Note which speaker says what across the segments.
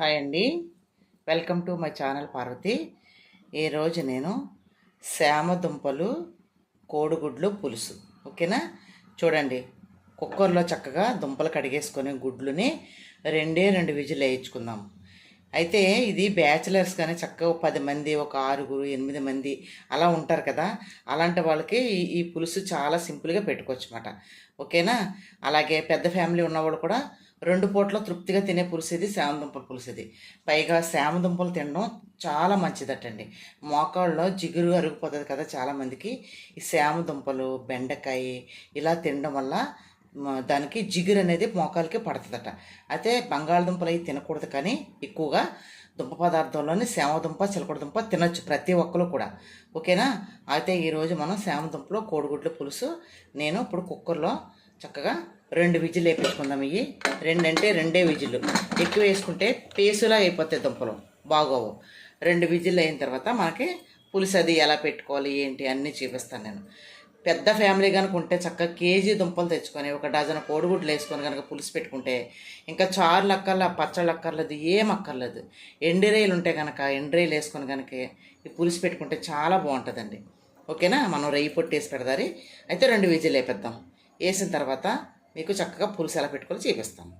Speaker 1: Hi అండి. Welcome to my channel Parvati ఈరోజు నేను శామ దుంపలు కోడిగుడ్లు పులుసు. ఓకేనా? చూడండి కుక్కర్లో చక్కగా దుంపలు కడిగేసుకొని గుడ్లుని రెండే రెండు విజులు వేయించుకుందాం. అయితే ఇది బ్యాచిలర్స్ కానీ చక్కగా పది మంది ఒక ఆరుగురు ఎనిమిది మంది అలా ఉంటారు కదా. అలాంటి వాళ్ళకి ఈ- ఈ పులుసు చాలా సింపుల్గా పెట్టుకోవచ్చు అనమాట ఓకేనా? అలాగే పెద్ద ఫ్యామిలీ ఉన్నవాళ్ళు కూడా రెండు పూట్ల తృప్తిగా తినే పులుసు ఇది శామదుంపల పులుసు ఇది పైగా శామదుంపలు తినడం చాలా మంచిదటండి. మోకాళ్ళలో జిగురు అరిగిపోతుంది కదా చాలామందికి ఈ శామదుంపలు బెండకాయ ఇలా తినడం వల్ల దానికి జిగురు అనేది మోకాలకి పడుతుందట. అయితే బంగాళదుంపలు అవి తినకూడదు కానీ ఎక్కువగా దుంప పదార్థంలోని సేమదుంప చిలకడదుంప తినొచ్చు ప్రతి ఒక్కరు కూడా. ఓకేనా? అయితే ఈరోజు మనం శామదుంపలో కోడిగుడ్ల పులుసు నేను ఇప్పుడు కుక్కర్లో చక్కగా రెండు విజిల్ వేపించుకుందాం ఇవి రెండు అంటే రెండే విజిల్లు ఎక్కువ వేసుకుంటే పేసులా అయిపోతాయి దుంపలు. బాగోవు. రెండు విజిల్ అయిన తర్వాత మనకి పులుసు అది ఎలా పెట్టుకోవాలి ఏంటి అన్నీ చూపిస్తాను నేను. పెద్ద ఫ్యామిలీ కనుక ఉంటే చక్కగా కేజీ దుంపలు తెచ్చుకొని ఒక డజన్ కోడిగుడ్లు వేసుకొని కనుక పులుసు పెట్టుకుంటే ఇంకా చారులు అక్కర్లా పచ్చళ్ళు అక్కర్లేదు ఏం అక్కర్లేదు. ఎండిరేలు ఉంటే కనుక ఎండిరేలు వేసుకొని కనుక ఈ పులుసు పెట్టుకుంటే చాలా బాగుంటుందండి. ఓకేనా? మనం రెయ్యి పొట్టి వేసి పెడదారి. అయితే రెండు విజిల్ వేపిద్దాం. వేసిన తర్వాత మీకు చక్కగా పులుసు ఎలా పెట్టుకొని చూపిస్తాను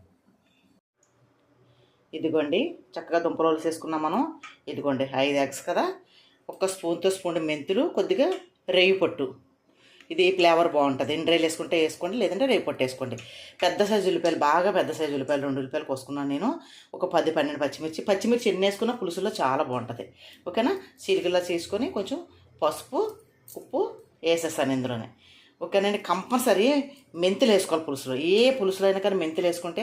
Speaker 1: ఇదిగోండి చక్కగా దుంపలు వేసేసుకున్నాం మనం. ఇదిగోండి ఐదు ఎగ్స్ కదా? ఒక స్పూన్తో స్పూన్ మెంతులు కొద్దిగా రేయి పొట్టు. ఇది ఫ్లేవర్ బాగుంటుంది. ఎండ్రాయిలు వేసుకుంటే వేసుకోండి లేదంటే రేపు పొట్టు వేసుకోండి. పెద్ద సైజు ఉల్లిపాయలు బాగా పెద్ద సైజు ఉల్లిపాయలు రెండు ఉల్లిపాయలు కోసుకున్నాను నేను. ఒక పది పన్నెండు పచ్చిమిర్చి. పచ్చిమిర్చి ఎన్ని వేసుకున్న పులుసులో చాలా బాగుంటుంది. ఓకేనా? చీలికలా చేసుకొని కొంచెం పసుపు ఉప్పు వేసేస్తాను ఇందులోనే. ఓకేనండి కంపల్సరీ మెంతులు వేసుకోవాలి పులుసులో. ఏ పులుసులో అయినా కానీ మెంతులు వేసుకుంటే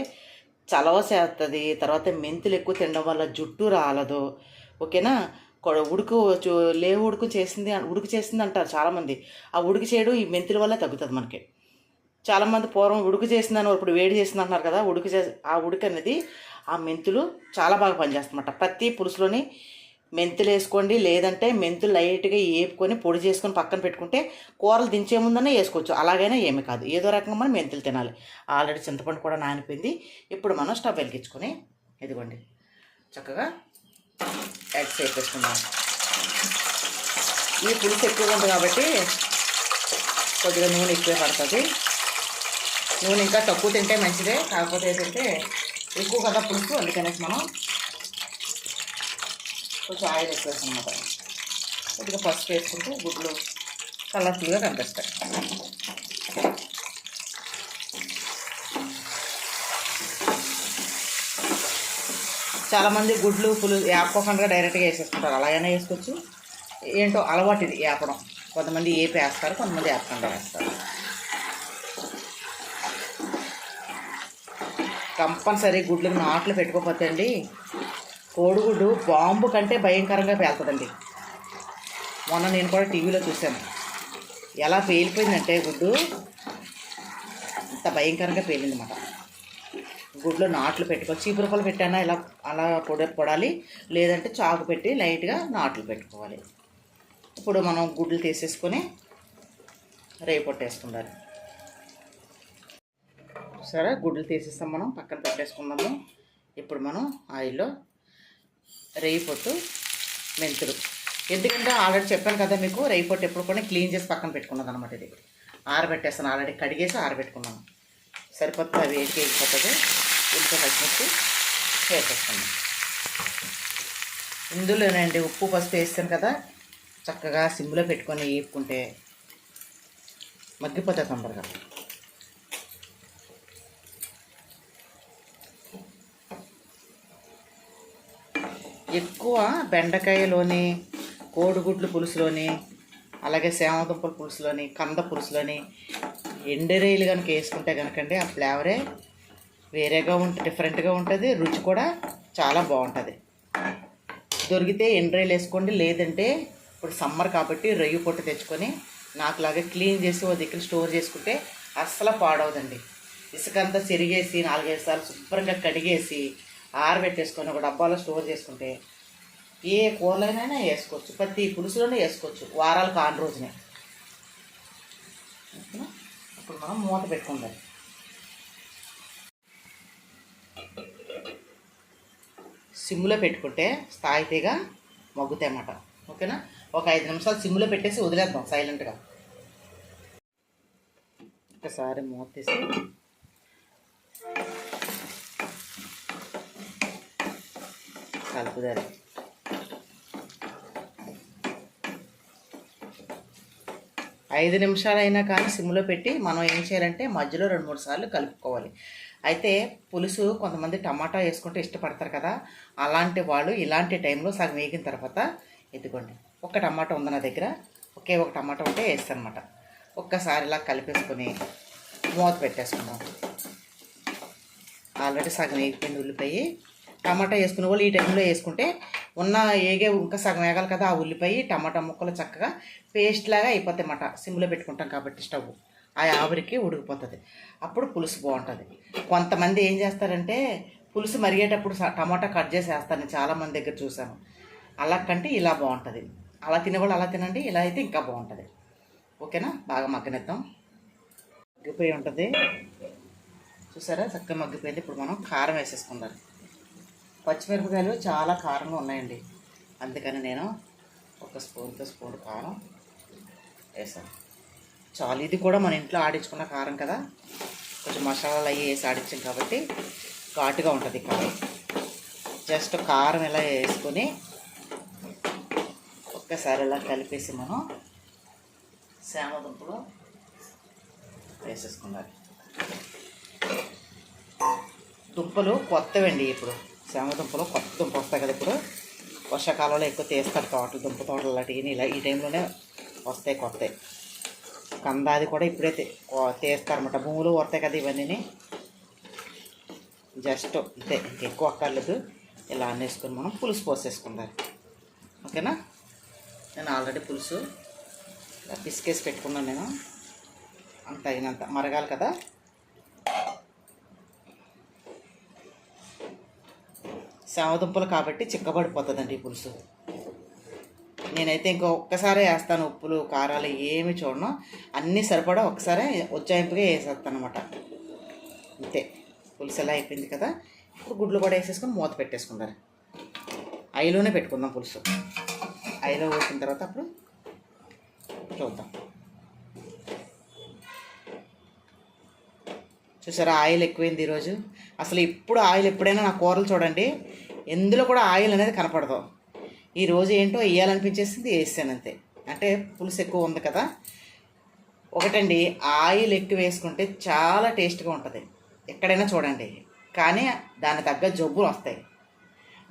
Speaker 1: చలవ చేస్తుంది. తర్వాత మెంతులు ఎక్కువ తినడం వల్ల జుట్టు రాలదు. ఓకేనా? ఉడుకు లేవు ఉడుకు చేసింది ఉడుకు చేసింది అంటారు చాలామంది. ఆ ఉడుకు చేయడం ఈ మెంతుల వల్ల తగ్గుతుంది మనకి. చాలామంది పూర్వం ఉడుకు చేసిందని ఇప్పుడు వేడి చేసింది అంటున్నారు కదా ఉడుకు చే ఆ ఉడుకు అనేది ఆ మెంతులు చాలా బాగా పనిచేస్తుందన్నమాట ప్రతి పులుసులోని మెంతులు వేసుకోండి లేదంటే మెంతులు లైట్గా వేపుకొని పొడి చేసుకొని పక్కన పెట్టుకుంటే కూరలు దించే ముందనే వేసుకోవచ్చు. అలాగైనా ఏమి కాదు. ఏదో రకంగా మనం మెంతులు తినాలి. ఆల్రెడీ చింతపండు కూడా నానిపోయింది. ఇప్పుడు మనం స్టవ్ వెలిగించుకొని ఇదిగోండి. చక్కగా ఎగ్స్ వేసేసుకుందాం ఈ పులుసు ఎక్కువగా ఉంది కాబట్టి కొద్దిగా నూనె ఎక్కువే పడుతుంది. నూనె ఇంకా తక్కువ తింటే మంచిదే. కాకపోతే ఏంటంటే ఎక్కువ కదా పులుసు అందుకనేసి మనం కొంచెం ఆయిల్ ఎక్కువ అన్నమాట కొద్దిగా పసుపు వేసుకుంటే గుడ్లు కలర్ఫుల్గా కనిపిస్తాయి. చాలామంది గుడ్లు పులు వేపుకోకుండా డైరెక్ట్గా వేసేసుకుంటారు. అలాగైనా వేసుకోవచ్చు. ఏంటో అలవాటు ఇది వేపడం కొంతమంది ఏపి వేస్తారు కొంతమంది వేపకుండా వేస్తారు. కంపల్సరీ గుడ్లకు నాట్లు పెట్టుకోకపోతే అండి కోడిగుడ్డు బాంబు కంటే భయంకరంగా పేలుతుందండి. మొన్న నేను కూడా టీవీలో చూశాను. ఎలా పేలిపోయిందంటే గుడ్డు అంత భయంకరంగా పేలిందన్నమాట. గుడ్లో నాట్లు పెట్టుకోవాలి చీపురపలు పెట్టానా ఇలా అలా పొడ పొడాలి లేదంటే చాకు పెట్టి లైట్గా నాట్లు పెట్టుకోవాలి. ఇప్పుడు మనం గుడ్లు తీసేసుకొని రేపొట్టేసుకుండాలి సరే గుడ్లు తీసేస్తాం మనం పక్కన పెట్టేసుకుందాము. ఇప్పుడు మనం ఆయిల్లో రేయి పొట్టు మెంతులు. ఎందుకంటే ఆల్రెడీ చెప్పాను కదా మీకు రేయి పొట్టు ఎప్పుడు కూడా క్లీన్ చేసి పక్కన పెట్టుకున్నది అనమాట ఇది. ఆరబెట్టేస్తాను ఆల్రెడీ కడిగేసి ఆరబెట్టుకున్నాను. సరిపోతుంది అవి వేడికి వెళ్ళిపోతుంది ఇంట్లో పచ్చిమిర్చి వేసేస్తాను ఇందులోనండి ఉప్పు పసుపు వేస్తాను కదా. చక్కగా సిమ్లో పెట్టుకొని వేపుకుంటే మగ్గిపోతుంది తొందరగా. ఎక్కువ బెండకాయలోని కోడిగుడ్లు పులుసులోని అలాగే సేమదుంపల పులుసులోని కంద పులుసులోని ఎండరేలు కనుక వేసుకుంటే కనుకండి ఆ ఫ్లేవరే వేరేగా ఉంటుంది డిఫరెంట్గా ఉంటుంది రుచి కూడా చాలా బాగుంటుంది. దొరికితే ఎండ్రైలు వేసుకోండి లేదంటే ఇప్పుడు సమ్మర్ కాబట్టి రొయ్యి పొట్టు తెచ్చుకొని నాకులాగా క్లీన్ చేసి ఓ దగ్గర స్టోర్ చేసుకుంటే అస్సలు పాడవదండి. ఇసుకంతా చెరిగేసి నాలుగైదు సార్లు శుభ్రంగా కడిగేసి ఆరబెట్టేసుకొని ఒక డబ్బాలో స్టోర్ చేసుకుంటే ఏ కూరలైనా వేసుకోవచ్చు. ప్రతి పులుసులోనే వేసుకోవచ్చు. వారాలు కాని రోజునే అప్పుడు ఇప్పుడు మనం మూత పెట్టుకుందాం. సిమ్లో పెట్టుకుంటే స్థాయితీగా మగ్గుతాయి అన్నమాట ఓకేనా? ఒక ఐదు నిమిషాలు సిమ్లో పెట్టేసి వదిలేద్దాం సైలెంట్గా. ఒకసారి మూత తీసి కలుపుదారు ఐదు నిమిషాలైనా కానీ సిమ్లో పెట్టి మనం ఏం చేయాలంటే మధ్యలో రెండు మూడు సార్లు కలుపుకోవాలి. అయితే పులుసు కొంతమంది టమాటా వేసుకుంటే ఇష్టపడతారు కదా అలాంటి వాళ్ళు ఇలాంటి టైంలో సగం వేగిన తర్వాత ఎత్తుకోండి ఒక టమాటా ఉంది నా దగ్గర ఒకే ఒక టమాటా ఉంటే వేస్తాను అనమాట ఒక్కసారి ఇలా కలిపేసుకొని మూత పెట్టేసుకుందాం. ఆల్రెడీ సగం వేగిపోయింది ఉల్లిపోయి. టమాటా వేసుకునే వాళ్ళు ఈ టైంలో వేసుకుంటే ఉన్న ఏగే ఇంకా సగం వేగాలి కదా ఆ ఉల్లిపాయ టమాటా ముక్కలు చక్కగా పేస్ట్ లాగా అయిపోతాయి అన్నమాట. సిమ్లో పెట్టుకుంటాం కాబట్టి స్టవ్ ఆ ఆవిరికి ఉడికిపోతుంది. అప్పుడు పులుసు బాగుంటుంది. కొంతమంది ఏం చేస్తారంటే పులుసు మరిగేటప్పుడు టమాటా కట్ చేసి వేస్తాను. నేను చాలామంది దగ్గర చూశాను. అలా కంటే ఇలా బాగుంటుంది. అలా తినేవాళ్ళు అలా తినండి ఇలా అయితే ఇంకా బాగుంటుంది. ఓకేనా? బాగా మగ్గనిద్దాం. మగ్గిపోయి ఉంటుంది. చూసారా? చక్కగా మగ్గిపోయింది. ఇప్పుడు మనం కారం వేసేసుకుందాం. పచ్చిమిరపకాయలు చాలా కారంగా ఉన్నాయండి. అందుకని నేను ఒక స్పూన్తో స్పూన్ కారం వేసాను చాలు ఇది కూడా మన ఇంట్లో ఆడించుకున్న కారం కదా. కొంచెం మసాలాలు అవి వేసి ఆడించాం కాబట్టి ఘాటుగా ఉంటుంది కారం. జస్ట్ కారం ఇలా వేసుకొని ఒక్కసారి ఇలా కలిపేసి మనం శామదుంపలు వేసేసుకున్నారు దుంపలు కొత్తవండి ఇప్పుడు. శామ దుంపలు కొత్త దుంప వస్తాయి కదా ఇప్పుడు. వర్షాకాలంలో ఎక్కువ తీస్తారు తోటలు దుంప తోటలు లాంటివి ఇలా ఈ టైంలోనే వస్తాయి కొత్తవి కందాది కూడా ఇప్పుడే తీస్తారు అనమాట భూములు వస్తాయి కదా ఇవన్నీ జస్ట్ అంతే ఎక్కువ అక్కర్లేదు. ఇలా అనేసుకొని మనం పులుసు పోసేసుకుందాం. ఓకేనా? నేను ఆల్రెడీ పులుసు ఇలా పిసికేసి పెట్టుకున్నాను నేను. అంత అయినంత. మరగాలి కదా? శామదుంపలు కాబట్టి చిక్కబడిపోతుందండి ఈ పులుసు. నేనైతే ఇంకో ఒక్కసారే వేస్తాను ఉప్పులు కారాలు ఏమి చూడను. అన్నీ సరిపడా ఒకసారి ఉజ్జాయింపుగా వేసేస్తాను అనమాట అంతే. పులుసు ఎలా అయిపోయింది కదా? ఇప్పుడు గుడ్లు కూడా వేసేసుకొని మూత పెట్టేసుకుంటారు. ఐలోనే పెట్టుకుందాం పులుసు. ఐలో వేసిన తర్వాత అప్పుడు చూద్దాం. చూసారా ఆయిల్ ఎక్కువైంది ఈరోజు. అసలు ఇప్పుడు ఆయిల్ ఎప్పుడైనా నా కూరలు చూడండి ఎందులో కూడా ఆయిల్ అనేది కనపడదు. ఈ రోజు ఏంటో వేయాలనిపించేసింది వేసాను అంతే. అంటే పులుసు ఎక్కువ ఉంది కదా. ఒకటండి ఆయిల్ ఎక్కువ వేసుకుంటే చాలా టేస్ట్గా ఉంటుంది. ఎక్కడైనా చూడండి. కానీ దాని తగ్గ జబ్బులు వస్తాయి.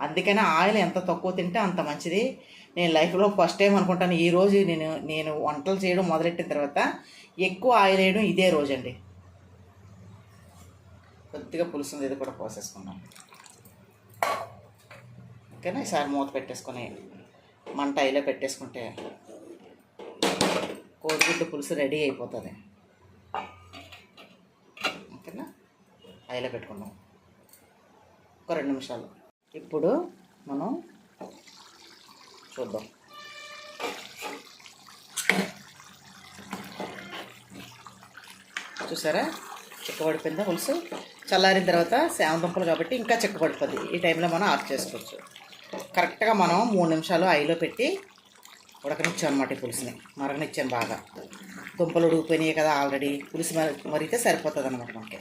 Speaker 1: అందుకని ఆయిల్ ఎంత తక్కువ తింటే అంత మంచిది. నేను లైఫ్లో ఫస్ట్ టైం అనుకుంటాను ఈ రోజు నేను నేను వంటలు చేయడం మొదలెట్టిన తర్వాత ఎక్కువ ఆయిల్ వేయడం ఇదే రోజు అండి కొద్దిగా పులుసు ఉంది ఇది కూడా పోసేసుకున్నాం ఓకేనా? ఈసారి మూత పెట్టేసుకొని మంట అయిలో పెట్టేసుకుంటే కోడిగుడ్డు పులుసు రెడీ అయిపోతుంది. ఓకేనా? అయిలో పెట్టుకున్నాం ఒక రెండు నిమిషాలు. ఇప్పుడు మనం చూద్దాం. చూసారా? చిక్కబడిపోయిందా పులుసు? చల్లారిన తర్వాత శామదుంపలు కాబట్టి ఇంకా చిక్కబడిపోద్ది ఈ టైంలో మనం ఆఫ్ చేసుకోవచ్చు. కరెక్ట్గా మనం మూడు నిమిషాలు ఐలో పెట్టి ఉడకనిచ్చాం అనమాట ఈ పులుసుని. మరగనిచ్చాం బాగా. దుంపలు ఉడిగిపోయినాయి కదా ఆల్రెడీ పులుసు మరిగితే సరిపోతుంది అనమాట మనకి.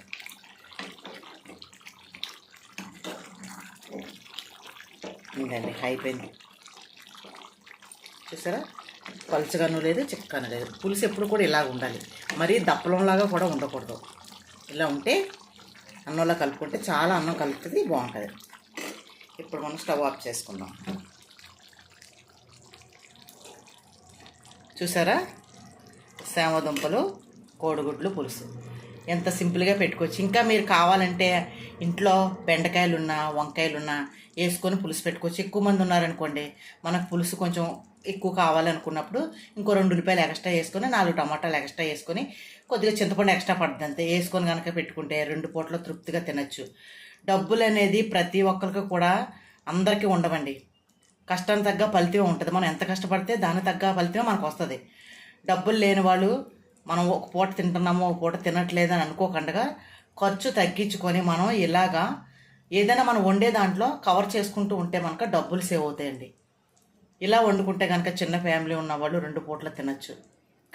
Speaker 1: ఇందండి అయిపోయింది. చూసారా? పలుచగాను లేదు చిక్కను లేదు. పులుసు ఎప్పుడు కూడా ఇలాగ ఉండాలి. మరీ దప్పలంలాగా కూడా ఉండకూడదు. ఇలా ఉంటే అన్నంలో కలుపుకుంటే చాలా అన్నం కలుపుతుంది బాగుంటుంది. ఇప్పుడు మనం స్టవ్ ఆఫ్ చేసుకుందాం. చూసారా? సేమదుంపలు కోడిగుడ్లు పులుసు. ఎంత సింపుల్గా పెట్టుకోవచ్చు. ఇంకా మీరు కావాలంటే ఇంట్లో బెండకాయలున్నా వంకాయలున్నా వేసుకొని పులుసు పెట్టుకోవచ్చు. ఎక్కువ మంది ఉన్నారనుకోండి మనకు పులుసు కొంచెం ఎక్కువ కావాలనుకున్నప్పుడు ఇంకో రెండు ఉల్లిపాయలు ఎక్స్ట్రా వేసుకొని నాలుగు టమాటాలు ఎక్స్ట్రా వేసుకొని కొద్దిగా చింతపండు ఎక్స్ట్రా పడుతుంది అంతే. వేసుకొని కనుక పెట్టుకుంటే రెండు పూటలు తృప్తిగా తినచ్చు. డబ్బులు అనేది ప్రతి ఒక్కరికి కూడా అందరికీ ఉండవండి. కష్టం తగ్గ ఫలితం ఉంటుంది. మనం ఎంత కష్టపడితే దాని తగ్గ ఫలితం మనకు వస్తుంది. డబ్బులు లేని వాళ్ళు మనం ఒక పూట తింటున్నాము ఒక పూట తినట్లేదు అని అనుకోకుండా ఖర్చు తగ్గించుకొని మనం ఇలాగా ఏదైనా మనం వండే దాంట్లో కవర్ చేసుకుంటూ ఉంటే మనకు డబ్బులు సేవ్ అవుతాయండి. ఇలా వండుకుంటే కనుక చిన్న ఫ్యామిలీ ఉన్న వాళ్ళు రెండు పూట్ల తినచ్చు.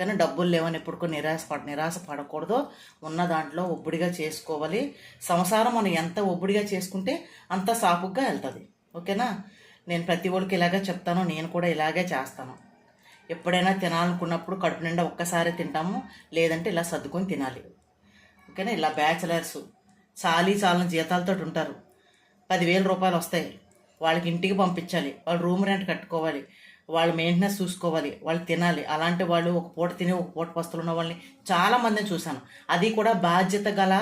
Speaker 1: కానీ డబ్బులు లేవని ఎప్పుడు నిరాశ పడ నిరాశ పడకూడదు. ఉన్న దాంట్లో ఒబ్బడిగా చేసుకోవాలి. సంసారం మనం ఎంత ఒబ్బడిగా చేసుకుంటే అంత సాపుగా వెళ్తుంది. ఓకేనా? నేను ప్రతి ఒక్కరికి ఇలాగే చెప్తాను. నేను కూడా ఇలాగే చేస్తాను. ఎప్పుడైనా తినాలనుకున్నప్పుడు కడుపు నిండా ఒక్కసారి తింటాము. లేదంటే ఇలా సర్దుకొని తినాలి. ఓకేనా? ఇలా బ్యాచిలర్స్ చాలీ చాలని జీతాలతో ఉంటారు. పదివేల రూపాయలు వస్తాయి వాళ్ళకి ఇంటికి పంపించాలి. వాళ్ళు రూమ్ రెంట్ కట్టుకోవాలి. వాళ్ళు మెయింటెనెన్స్ చూసుకోవాలి. వాళ్ళు తినాలి. అలాంటి వాళ్ళు ఒక పూట తిని ఒక పూట పస్తులు ఉన్న వాళ్ళని చాలా మందిని చూశాను. అది కూడా బాధ్యత గల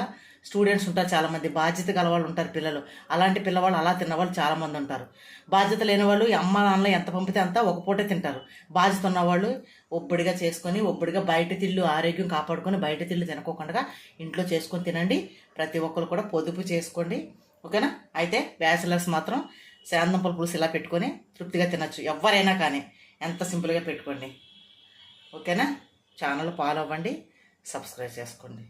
Speaker 1: స్టూడెంట్స్ ఉంటారు చాలా మంది. బాధ్యత గల వాళ్ళు ఉంటారు పిల్లలు. అలాంటి పిల్లవాళ్ళు అలా తిన్నవాళ్ళు చాలామంది ఉంటారు. బాధ్యత లేని వాళ్ళు అమ్మ నాన్న ఎంత పంపితే అంత ఒక పూటే తింటారు. బాధ్యత ఉన్నవాళ్ళు ఒబ్బడిగా చేసుకొని ఒబ్బడిగా బయట తిళ్ళు ఆరోగ్యం కాపాడుకొని బయట తిళ్ళు తినకోకుండా ఇంట్లో చేసుకొని తినండి. ప్రతి ఒక్కరు కూడా పొదుపు చేసుకోండి. ఓకేనా? అయితే బ్యాచిలర్స్ మాత్రం శాంతంపల పులుసు ఇలా పెట్టుకొని తృప్తిగా తినచ్చు. ఎవరైనా కానీ ఎంత సింపుల్గా పెట్టుకోండి. ఓకేనా? ఛానల్ ఫాలో అవ్వండి సబ్స్క్రైబ్ చేసుకోండి.